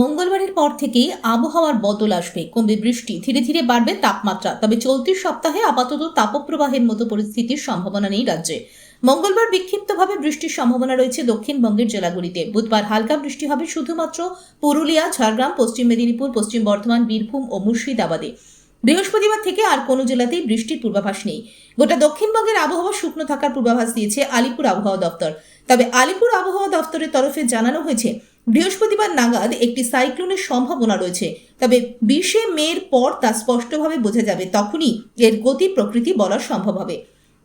মঙ্গলবারের পর থেকেই আবহাওয়ার বদল আসবে। কমবে বৃষ্টি, ধীরে ধীরে বাড়বে তাপমাত্রা। তবে চলতি সপ্তাহে আপাতত তাপপ্রবাহের মতো পরিস্থিতির সম্ভাবনা নেই রাজ্যে। মঙ্গলবার বিক্ষিপ্তভাবে বৃষ্টির সম্ভাবনা রয়েছে দক্ষিণবঙ্গের জেলাগুলিতে। বুধবার হালকা বৃষ্টি হবে শুধুমাত্র পুরুলিয়া, ঝাড়গ্রাম, পশ্চিম মেদিনীপুর, পশ্চিম বর্ধমান, বীরভূম ও মুর্শিদাবাদে। বৃহস্পতিবার থেকে আর কোনো জেলাতেই বৃষ্টির পূর্বাভাস নেই। গোটা দক্ষিণবঙ্গের আবহাওয়া শুকনো থাকার পূর্বাভাস দিয়েছে আলিপুর আবহাওয়া দপ্তর। তবে আলিপুর আবহাওয়া দপ্তরের তরফে জানানো হয়েছে বৃহস্পতিবার নাগাদ একটি সাইক্লোনের সম্ভাবনা রয়েছে, তবে বিশে মের পর তা স্পষ্টভাবে বোঝা যাবে, তখনই এর গতি প্রকৃতি বলা সম্ভব হবে।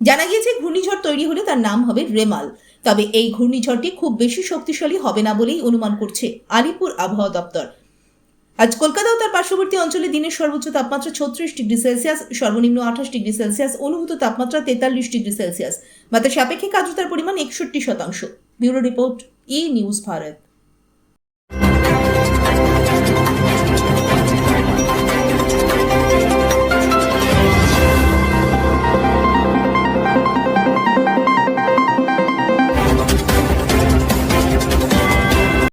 জানা গিয়েছে, ঘূর্ণিঝড় তৈরি হলে তার নাম হবে রেমাল, তবে এই ঘূর্ণিঝড়টি খুব বেশি শক্তিশালী হবে না বলেই অনুমান করছে আলিপুর আবহাওয়া দপ্তর। আজ কলকাতা ও তার পার্শ্ববর্তী অঞ্চলে দিনের সর্বোচ্চ তাপমাত্রা ছত্রিশ ডিগ্রি সেলসিয়াস, সর্বনিম্ন আঠাশ ডিগ্রি সেলসিয়াস, অনুভূত তাপমাত্রা তেতাল্লিশ ডিগ্রি সেলসিয়াস। বাতাস সাপেক্ষিক আর্দ্রতার পরিমাণ একষট্টি শতাংশ। Bureau report E news Bharat.